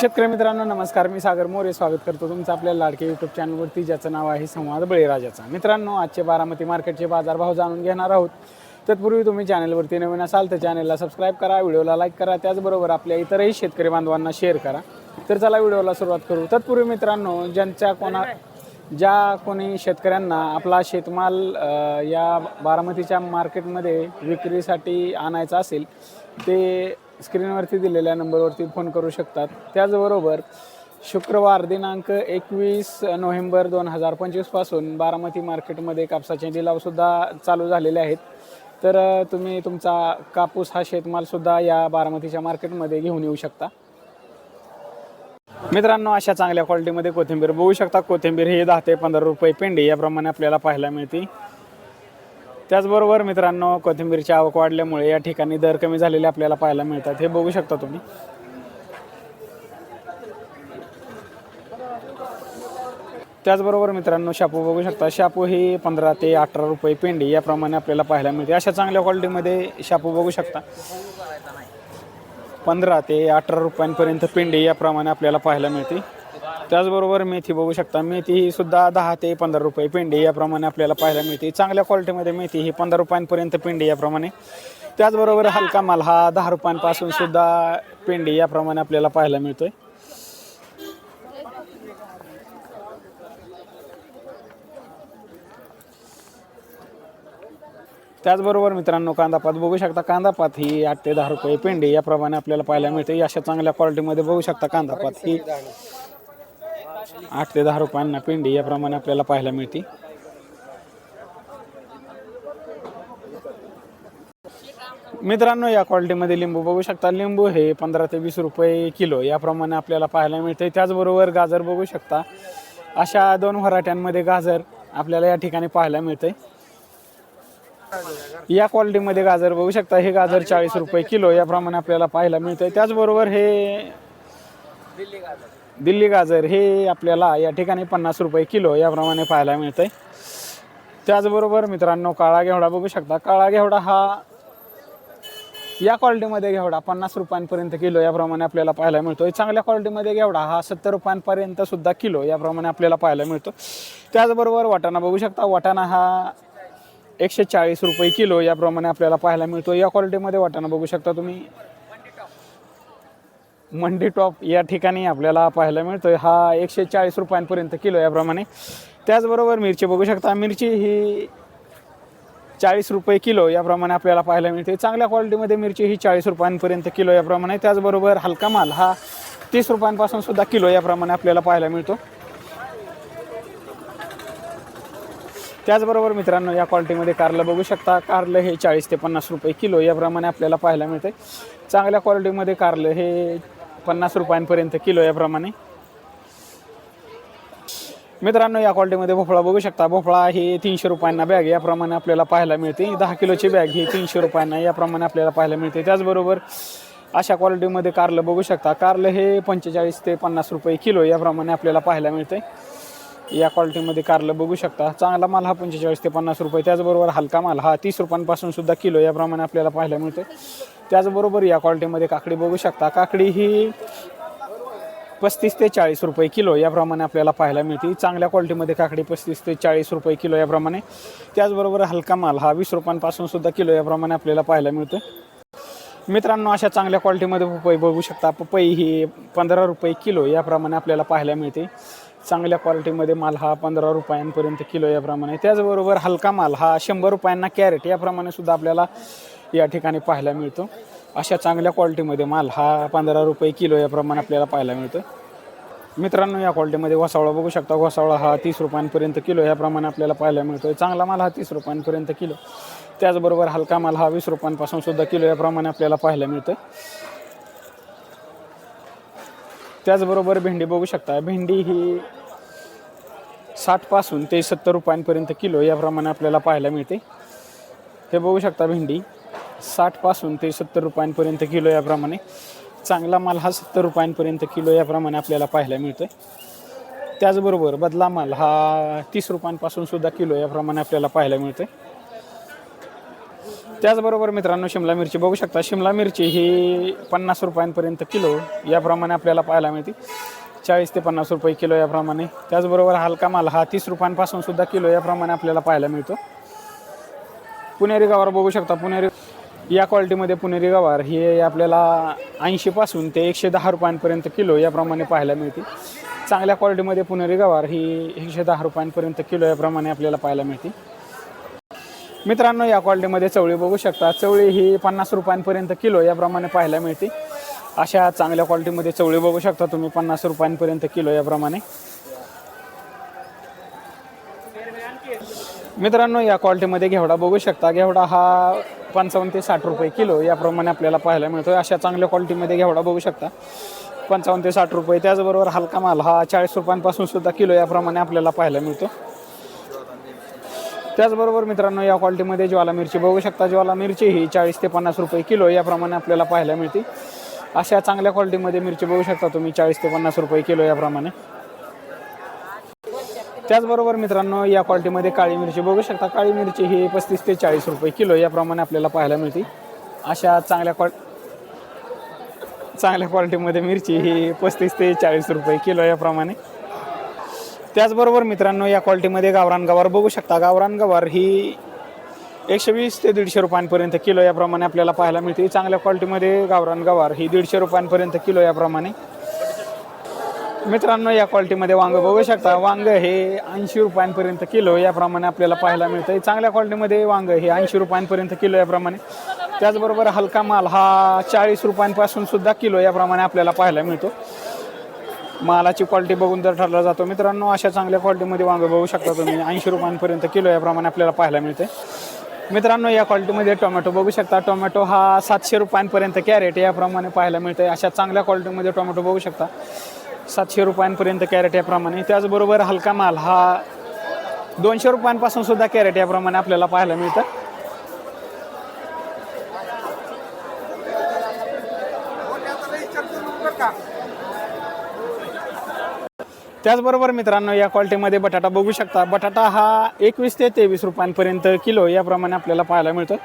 शेतकरी मित्रांनो नमस्कार. मी सागर मोरे. स्वागत करतो तुमचं आपल्या लाडके यूट्यूब चॅनलवरती ज्याचं नाव आहे संवाद बळीराजाचा. मित्रांनो आजचे बारामती मार्केटचे बाजारभाव जाणून घेणार आहोत. तत्पूर्वी तुम्ही चॅनलवरती नवीन असाल तर चॅनलला सबस्क्राईब करा व्हिडिओला लाईक करा त्याचबरोबर आपल्या इतरही शेतकरी बांधवांना शेअर करा. तर चला व्हिडिओला सुरुवात करू. तत्पूर्वी मित्रांनो ज्यांच्या कोणा ज्या कोणी शेतकऱ्यांना आपला शेतमाल या बारामतीच्या मार्केटमध्ये विक्रीसाठी आणायचा असेल ते स्क्रीनवरती दिलेल्या नंबरवरती फोन करू शकतात. त्याचबरोबर शुक्रवार दिनांक एकवीस नोव्हेंबर दोन हजार पंचवीसपासून बारामती मार्केटमध्ये कापसाचे लिलावसुद्धा चालू झालेले आहेत. तर तुम्ही तुमचा कापूस हा शेतमालसुद्धा या बारामतीच्या मार्केटमध्ये घेऊन येऊ शकता. मित्रांनो अशा चांगल्या क्वालिटीमध्ये कोथिंबीर बघू शकता. कोथिंबीर ही दहा ते पंधरा रुपये पेंडी याप्रमाणे आपल्याला पाहायला मिळते. त्याचबरोबर मित्रांनो कोथिंबीरची आवक वाढल्यामुळे या ठिकाणी दर कमी झालेले आपल्याला पाहायला मिळतात. हे बघू शकता तुम्ही. त्याचबरोबर मित्रांनो शापू बघू शकता. शापू ही पंधरा ते अठरा रुपये पेंडी याप्रमाणे आपल्याला पाहायला मिळते. अशा चांगल्या क्वालिटीमध्ये शापू बघू शकता. पंधरा ते अठरा रुपयांपर्यंत पेंडी याप्रमाणे आपल्याला पाहायला मिळते. त्याचबरोबर मेथी बघू शकता. मेथी ही सुद्धा दहा ते पंधरा रुपये पेंडी याप्रमाणे आपल्याला पाहायला मिळते. चांगल्या क्वालिटीमध्ये मेथी ही पंधरा रुपयांपर्यंत पेंडी याप्रमाणे. त्याचबरोबर हलका माल हा दहा रुपयांपासून सुद्धा पेंडी याप्रमाणे आपल्याला पाहायला मिळतोय. त्याचबरोबर मित्रांनो कांदापात बघू शकता. कांदापात ही आठ ते दहा रुपये पेंडी याप्रमाणे आपल्याला पाहायला मिळते. अशा चांगल्या क्वालिटीमध्ये बघू शकता कांदापात ही आठ ते दहा रुपयांना पेंडी याप्रमाणे आपल्याला पाहायला मिळते. मित्रांनो या क्वालिटीमध्ये लिंबू बघू शकता. लिंबू हे पंधरा ते वीस रुपये किलो याप्रमाणे आपल्याला पाहायला मिळते. त्याचबरोबर गाजर बघू शकता. अशा दोन व्हरायट्यांमध्ये गाजर आपल्याला या ठिकाणी पाहायला मिळते. या क्वालिटीमध्ये गाजर बघू शकता. हे गाजर चाळीस रुपये किलो याप्रमाणे आपल्याला पाहायला मिळते. त्याचबरोबर हे दिल्ली गाजर हे आपल्याला या ठिकाणी पन्नास रुपये किलो याप्रमाणे पाहायला मिळतं आहे त्याचबरोबर मित्रांनो काळा घेवडा बघू शकता. काळा घेवडा हा या क्वालिटीमध्ये घेवडा पन्नास रुपयांपर्यंत किलो याप्रमाणे आपल्याला पाहायला मिळतो चांगल्या क्वालिटीमध्ये घेवडा हा सत्तर रुपयांपर्यंत सुद्धा किलो याप्रमाणे आपल्याला पाहायला मिळतो. त्याचबरोबर वाटाणा बघू शकता. वाटाणा हा एकशे चाळीस रुपये किलो याप्रमाणे आपल्याला पाहायला मिळतो या क्वालिटीमध्ये वाटाणा बघू शकता तुम्ही. मंडी टॉप या ठिकाणी आपल्याला पाहायला मिळतो हा एकशे चाळीस रुपयांपर्यंत किलो याप्रमाणे. त्याचबरोबर मिरची बघू शकता. मिरची ही चाळीस रुपये किलो याप्रमाणे आपल्याला पाहायला मिळते. चांगल्या क्वालिटीमध्ये मिरची ही चाळीस रुपयांपर्यंत किलो याप्रमाणे. त्याचबरोबर हलका माल हा तीस रुपयांपासून सुद्धा किलो याप्रमाणे आपल्याला पाहायला मिळतो. त्याचबरोबर मित्रांनो या क्वालिटीमध्ये कारलं बघू शकता. कारलं हे चाळीस ते पन्नास रुपये किलो याप्रमाणे आपल्याला पाहायला मिळते चांगल्या क्वालिटीमध्ये कारलं हे पन्नास रुपयांपर्यंत किलो याप्रमाणे. मित्रांनो या क्वालिटीमध्ये भोपळा बघू शकता. भोपळा हे तीनशे रुपयांना बॅग याप्रमाणे आपल्याला पाहायला मिळते. दहा किलोची बॅग ही तीनशे रुपयांना याप्रमाणे आपल्याला पाहायला मिळते. त्याचबरोबर अशा क्वालिटीमध्ये कारलं बघू शकता. कारलं हे पंचेचाळीस ते पन्नास रुपये किलो याप्रमाणे आपल्याला पाहायला मिळते. या क्वालिटीमध्ये कारलं बघू शकता. चांगला माल हा पंचेचाळीस ते पन्नास रुपये. त्याचबरोबर हलका माल हा तीस रुपयांपासून सुद्धा किलो याप्रमाणे आपल्याला पाहायला मिळते त्याचबरोबर या क्वालिटीमध्ये काकडी बघू शकता. काकडी ही पस्तीस ते चाळीस रुपये किलो याप्रमाणे आपल्याला पाहायला मिळते. चांगल्या क्वालिटीमध्ये काकडी पस्तीस ते चाळीस रुपये किलो याप्रमाणे. त्याचबरोबर हलका माल हा वीस रुपयांपासून सुद्धा किलो याप्रमाणे आपल्याला पाहायला मिळतो मित्रांनो अशा चांगल्या क्वालिटीमध्ये पपई बघू शकता. पपई ही पंधरा रुपये किलो याप्रमाणे आपल्याला पाहायला मिळते. चांगल्या क्वालिटीमध्ये माल हा पंधरा रुपयांपर्यंत किलो याप्रमाणे त्याचबरोबर हलका माल हा शंभर रुपयांना कॅरेट याप्रमाणे सुद्धा आपल्याला या ठिकाणी पाहायला मिळतो. अशा चांगल्या क्वालिटीमध्ये माल हा पंधरा रुपये किलो याप्रमाणे आपल्याला पाहायला मिळतो मित्रांनो या क्वालिटीमध्ये घोसावळा बघू शकता. घोसावळा हा तीस रुपयांपर्यंत किलो याप्रमाणे आपल्याला पाहायला मिळतो चांगला माल हा तीस रुपयांपर्यंत किलो. त्याचबरोबर हलका माल हा वीस रुपयांपासून सुद्धा किलो याप्रमाणे आपल्याला पाहायला मिळतं त्याचबरोबर भेंडी बघू शकता. भेंडी ही साठपासून ते सत्तर रुपयांपर्यंत किलो याप्रमाणे आपल्याला पाहायला मिळते. हे बघू शकता भेंडी. साठपासून ते सत्तर रुपयांपर्यंत किलो याप्रमाणे. चांगला माल हा सत्तर रुपयांपर्यंत किलो याप्रमाणे आपल्याला पाहायला मिळतो त्याचबरोबर बदला माल हा तीस रुपयांपासून सुद्धा किलो याप्रमाणे आपल्याला पाहायला मिळतो त्याचबरोबर मित्रांनो शिमला मिरची बघू शकता. शिमला मिरची ही पन्नास रुपयांपर्यंत किलो याप्रमाणे आपल्याला पाहायला मिळते. चाळीस ते पन्नास रुपये किलो याप्रमाणे. त्याचबरोबर हलका माल हा तीस रुपयांपासून सुद्धा किलो याप्रमाणे आपल्याला पाहायला मिळतो. पुणेरी गवार बघू शकता. पुणेरी या क्वालिटीमध्ये पुणेरी गवार ही आपल्याला ऐंशीपासून ते एकशे दहा रुपयांपर्यंत किलो याप्रमाणे पाहायला मिळते. चांगल्या क्वालिटीमध्ये पुणेरी गवार ही एकशे दहा रुपयांपर्यंत किलो याप्रमाणे आपल्याला पाहायला मिळते. मित्रांनो या क्वालिटीमध्ये चवळी बघू शकता. चवळी ही पन्नास रुपयांपर्यंत किलो याप्रमाणे पाहायला मिळते. अशा चांगल्या क्वालिटीमध्ये चवळी बघू शकता तुम्ही पन्नास रुपयांपर्यंत किलो याप्रमाणे. मित्रांनो या क्वालिटीमध्ये घेवडा बघू शकता. घेवडा हा पंचावन्न ते साठ रुपये किलो याप्रमाणे आपल्याला पाहायला मिळतो अशा चांगल्या क्वालिटीमध्ये घेवडा बघू शकता. पंचावन्न ते साठ रुपये. त्याचबरोबर हलका माल हा चाळीस रुपयांपासून सुद्धा किलो याप्रमाणे आपल्याला पाहायला मिळतो. त्याचबरोबर मित्रांनो या क्वालिटीमध्ये ज्वाला मिरची बघू शकता. ज्वाला मिरची ही चाळीस ते पन्नास रुपये किलो याप्रमाणे आपल्याला पाहायला मिळते. अशा चांगल्या क्वालिटीमध्ये मिरची बघू शकता तुम्ही चाळीस ते पन्नास रुपये किलो याप्रमाणे. त्याचबरोबर मित्रांनो या क्वालिटीमध्ये काळी मिरची बघू शकता. काळी मिरची ही पस्तीस ते चाळीस रुपये किलो याप्रमाणे आपल्याला पाहायला मिळते. अशा चांगल्या क्वा चांगल्या क्वालिटीमध्ये मिरची ही पस्तीस ते चाळीस रुपये किलो याप्रमाणे. त्याचबरोबर मित्रांनो या क्वालिटीमध्ये गावरान गवार बघू शकता. गावरान गवार ही एकशे वीस ते दीडशे रुपयांपर्यंत किलो याप्रमाणे आपल्याला पाहायला मिळते. चांगल्या क्वालिटीमध्ये गावरान गवार ही दीडशे रुपयांपर्यंत किलो याप्रमाणे. मित्रांनो या क्वालिटीमध्ये वांग बघू शकता. वांग हे ऐंशी रुपयांपर्यंत किलो याप्रमाणे आपल्याला पाहायला मिळतं. चांगल्या क्वालिटीमध्ये वांग हे ऐंशी रुपयांपर्यंत किलो याप्रमाणे. त्याचबरोबर हलका माल हा चाळीस रुपयांपासून सुद्धा किलो याप्रमाणे आपल्याला पाहायला मिळतो. मालाची क्वालिटी बघून जर ठरला जातो. मित्रांनो अशा चांगल्या क्वालिटीमध्ये वांगं बघू शकता तुम्ही. ऐंशी रुपयांपर्यंत किलो याप्रमाणे आपल्याला पाहायला मिळते. मित्रांनो या क्वालिटीमध्ये टोमॅटो बघू शकता. टोमॅटो हा सातशे रुपयांपर्यंत कॅरेट याप्रमाणे पाहायला मिळते. अशा चांगल्या क्वालिटीमध्ये टोमॅटो बघू शकता. सातशे रुपयांपर्यंत कॅरेट याप्रमाणे त्याचबरोबर हलका माल हा दोनशे रुपयांपासून सुद्धा कॅरेट याप्रमाणे आपल्याला पाहायला मिळतं. त्याचबरोबर मित्रांनो या क्वालिटीमध्ये बटाटा बघू शकता. बटाटा हा एकवीस ते तेवीस रुपयांपर्यंत किलो याप्रमाणे आपल्याला पाहायला मिळतं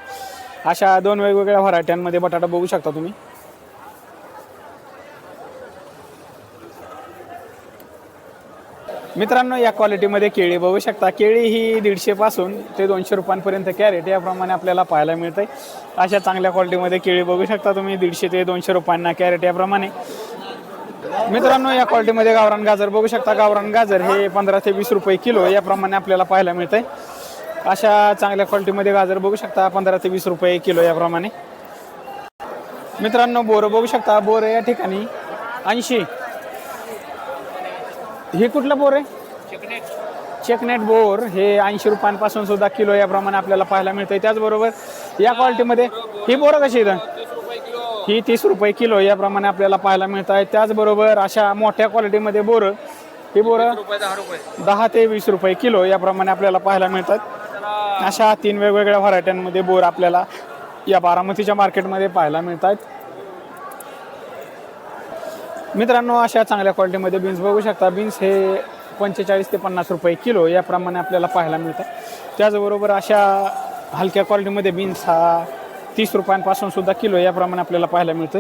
अशा दोन वेगवेगळ्या व्हरायट्यांमध्ये बटाटा बघू शकता तुम्ही. मित्रांनो या क्वालिटीमध्ये केळी बघू शकता. केळी ही दीडशेपासून ते दोनशे रुपयांपर्यंत कॅरेट याप्रमाणे आपल्याला पाहायला मिळते अशा चांगल्या क्वालिटीमध्ये केळी बघू शकता तुम्ही. दीडशे ते दोनशे रुपयांना कॅरेट याप्रमाणे. मित्रांनो या क्वालिटीमध्ये गावरान गाजर बघू शकता. गावरान गाजर हे पंधरा ते वीस रुपये किलो याप्रमाणे आपल्याला पाहायला मिळतंय. अशा चांगल्या क्वालिटीमध्ये गाजर बघू शकता पंधरा ते वीस रुपये किलो याप्रमाणे. मित्रांनो बोरं बघू शकता. बोरं या ठिकाणी ऐंशी. हे कुठलं बोर आहे? चेकनेट बोर. हे ऐंशी रुपयांपासून सुद्धा किलो याप्रमाणे आपल्याला पाहायला मिळतंय. त्याचबरोबर या क्वालिटीमध्ये ही बोरं कशी इथं ही तीस रुपये किलो याप्रमाणे आपल्याला पाहायला मिळत आहे. त्याचबरोबर अशा मोठ्या क्वालिटीमध्ये बोरं ही बोरं दहा ते वीस रुपये किलो याप्रमाणे आपल्याला पाहायला मिळतात. अशा तीन वेगवेगळ्या व्हरायट्यांमध्ये बोर आपल्याला या बारामतीच्या मार्केटमध्ये पाहायला मिळतात मित्रांनो अशा चांगल्या क्वालिटीमध्ये बीन्स बघू शकता. बीन्स हे पंचेचाळीस ते पन्नास रुपये किलो याप्रमाणे आपल्याला पाहायला मिळतात. त्याचबरोबर अशा हलक्या क्वालिटीमध्ये बीन्स हा तीस रुपयांपासून सुद्धा किलो याप्रमाणे आपल्याला पाहायला मिळतं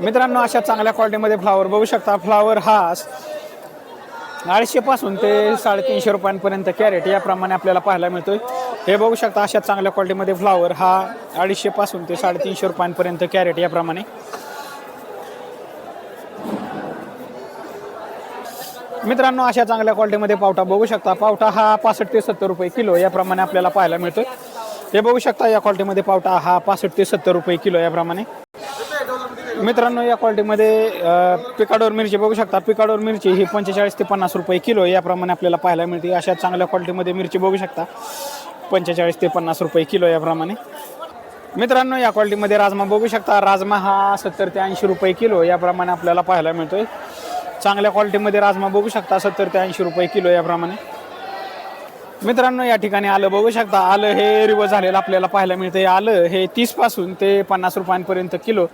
मित्रांनो अशा चांगल्या क्वालिटीमध्ये फ्लावर बघू शकता. फ्लावर हा अडीचशेपासून ते साडेतीनशे रुपयांपर्यंत कॅरेट याप्रमाणे आपल्याला पाहायला मिळतोय. हे बघू शकता अशा चांगल्या क्वालिटीमध्ये फ्लावर हा अडीचशेपासून ते साडेतीनशे रुपयांपर्यंत कॅरेट याप्रमाणे मित्रांनो अशा चांगल्या क्वालिटीमध्ये पावटा बघू शकता. पावटा हा पासष्ट ते सत्तर रुपये किलो याप्रमाणे आपल्याला पाहायला मिळतोय. हे बघू शकता या क्वालिटीमध्ये पावटा हा पासष्ट ते सत्तर रुपये किलो याप्रमाणे. मित्रांनो या क्वालिटीमध्ये पिकाडोर मिरची बघू शकता. पिकाडोर मिरची ही पंचेचाळीस ते पन्नास रुपये किलो याप्रमाणे आपल्याला पाहायला मिळते. अशा चांगल्या क्वालिटीमध्ये मिरची बघू शकता. पंचेचाळीस ते पन्नास रुपये किलो याप्रमाणे. मित्रांनो या क्वालिटीमध्ये राजमा बघू शकता. राजमा हा सत्तर ते ऐंशी रुपये किलो याप्रमाणे आपल्याला पाहायला मिळतोय. चांगल्या क्वालिटीमध्ये राजमा बघू शकता सत्तर ते ऐंशी रुपये किलो याप्रमाणे. मित्रांनो या ठिकाणी आलं बघू शकता. आलं हे रिवर्स झालेलं आपल्याला पाहायला मिळतंय. आलं हे तीसपासून ते पन्नास रुपयांपर्यंत किलो.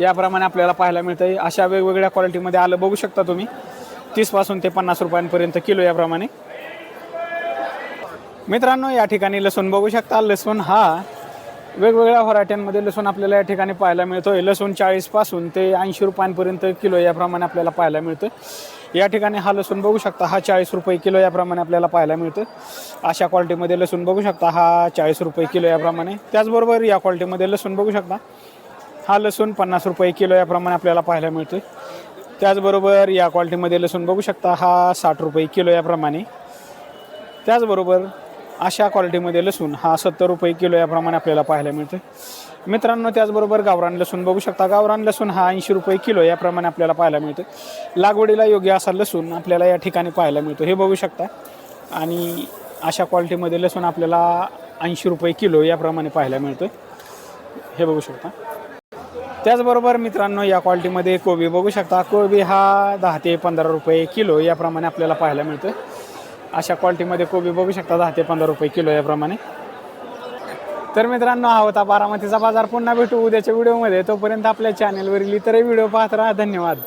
याप्रमाणे आपल्याला पाहायला मिळतंय. अशा वेगवेगळ्या क्वालिटीमध्ये आलं बघू शकता तुम्ही. तीसपासून ते पन्नास रुपयांपर्यंत किलो याप्रमाणे. मित्रांनो या ठिकाणी लसूण बघू शकता. लसूण हा वेगवेगळ्या व्हरायट्यांमध्ये लसूण आपल्याला या ठिकाणी पाहायला मिळतोय. लसूण चाळीसपासून ते ऐंशी रुपयांपर्यंत किलो याप्रमाणे आपल्याला पाहायला मिळतं या ठिकाणी हा लसूण बघू शकता हा चाळीस रुपये किलो याप्रमाणे आपल्याला पाहायला मिळतं अशा क्वालिटीमध्ये लसूण बघू शकता हा चाळीस रुपये किलो याप्रमाणे. त्याचबरोबर या क्वालिटीमध्ये लसूण बघू शकता हा लसूण पन्नास रुपये किलो याप्रमाणे आपल्याला पाहायला मिळतं त्याचबरोबर या क्वालिटीमध्ये लसूण बघू शकता हा साठ रुपये किलो याप्रमाणे. त्याचबरोबर अशा क्वालिटीमध्ये लसूण हा सत्तर रुपये किलो याप्रमाणे आपल्याला पाहायला मिळतं मित्रांनो त्याचबरोबर गावरान लसूण बघू शकता. गावरान लसूण हा ऐंशी रुपये किलो याप्रमाणे आपल्याला पाहायला मिळतं लागवडीला योग्य असा लसूण आपल्याला या ठिकाणी पाहायला मिळतो हे बघू शकता. आणि अशा क्वालिटीमध्ये लसूण आपल्याला ऐंशी रुपये किलो याप्रमाणे पाहायला मिळतं हे बघू शकता. त्याचबरोबर मित्रांनो या क्वालिटीमध्ये कोबी बघू शकता. कोबी हा दहा ते पंधरा रुपये किलो याप्रमाणे आपल्याला पाहायला मिळतं अशा क्वालिटीमध्ये कोबी बघू शकता दहा ते पंधरा रुपये किलो याप्रमाणे. तर मित्रांनो हा होता बारामतीचा बाजार. पुन्हा भेटू उद्याच्या व्हिडिओमध्ये तोपर्यंत आपल्या चॅनेलवरील इतरही व्हिडिओ पाहत राहा. धन्यवाद.